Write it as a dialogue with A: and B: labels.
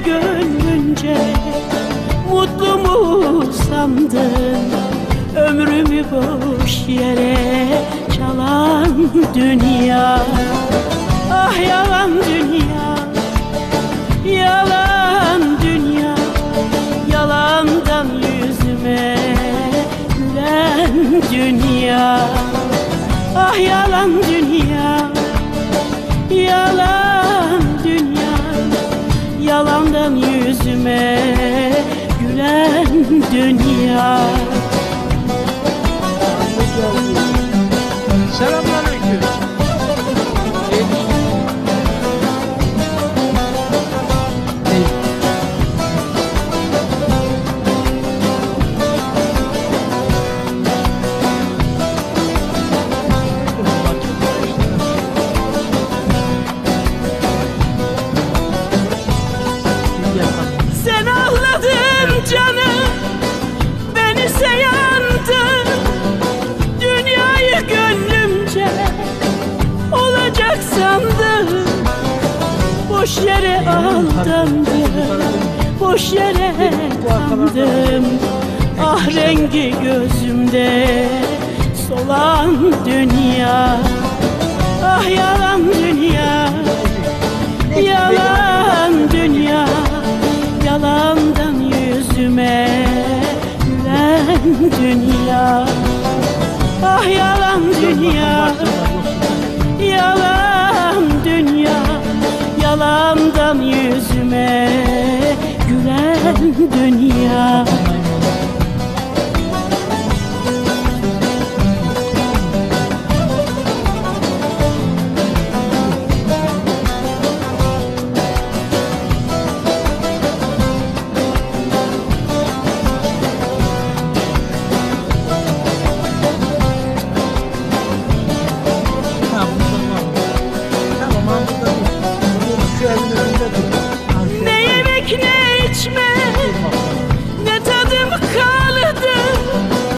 A: gitti gönlünce Mutlu mu sandın? Ömrümü boş yere Çalan dünya. Ah yalan dünya Yalan dünya. Yalandan yüzüme Gülen dünya. Ah yalan dünya Yalan Yalandan yüzüme gülen dünya Boş yere aldandım Boş yere kandım Ah rengi gözümde Solan dünya Ah yalan dünya Yalan dünya. Yalandan yüzüme gülen dünya Ah yalan dünya Yalandan yüzüme gülen dünya